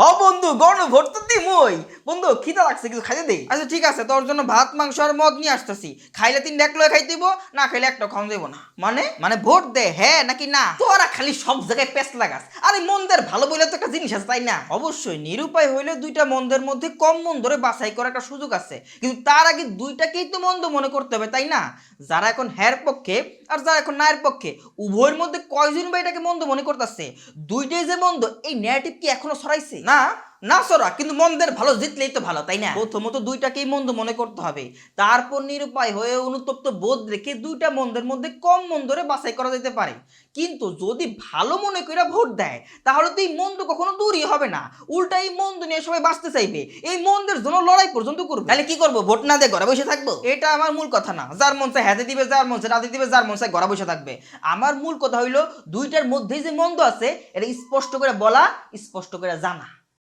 হ বন্ধু গণ ভোট তো দিমই। বন্ধু খিদা লাগছে কিছু খাইতে দে। আচ্ছা ঠিক আছে তোর জন্য ভাত মাংস আর মদ নিয়ে আসতেছি। খাইলে তিন এক লয়ে খাই দিব, না খাইলে একটা খাওয়া দেবো না। মানে? মানে ভোট দে হ্যাঁ নাকি না? তোরা খালি সব জায়গায় পেস লাগাস আরে, মন্দের ভালো বলে তো একটা জিনিস আছে, তাই না? অবশ্যই, নিরুপায় হইলে দুইটা মন্দের মধ্যে কম মন ধরে বাছাই করার একটা সুযোগ আছে। কিন্তু তার আগে দুইটাকেই তো মন্দ মনে করতে হবে, তাই না? যারা এখন হ্যার পক্ষে আর যারা এখন নায়ের পক্ষে, উভয়ের মধ্যে কয়জন বা এটাকে মন্দ মনে করতেছে? দুইটাই যে মন্দ, এই ন্যারেটিভ কি এখনও সরাইছে না? না সরা কিন্তু মন্দের ভালো জিতলেই তো ভালো তাই না? প্রথমত দুইটাকেই মন্দ মনে করতে হবে। তারপর নিরুপায় হয়ে অনুতপ্ত বোধ রেখে দুইটা মন্দের মধ্যে কম মন্দরে বাছাই করা যেতে পারে। কিন্তু যদি ভালো মনে করে ভোট দেয় তাহলে তো এই মন্দ কখনো দূরই হবে না। উল্টা এই মন্দ নিয়ে সবাই বাঁচতে চাইবে। এই মন্দের জন্য লড়াই পর্যন্ত করবে। তাহলে কি করব? ভোট না দিয়ে ঘরে বসে থাকব? এটা আমার মূল কথা না। যার মন চায় হাতে দিবে যার মন চায় রাতে দিবে যার মন চায় ঘরে বসে থাকবে। আমার মূল কথা হইল দুইটার মধ্যেই যে মন্দ আছে এটা স্পষ্ট করে বলা স্পষ্ট করে জানা।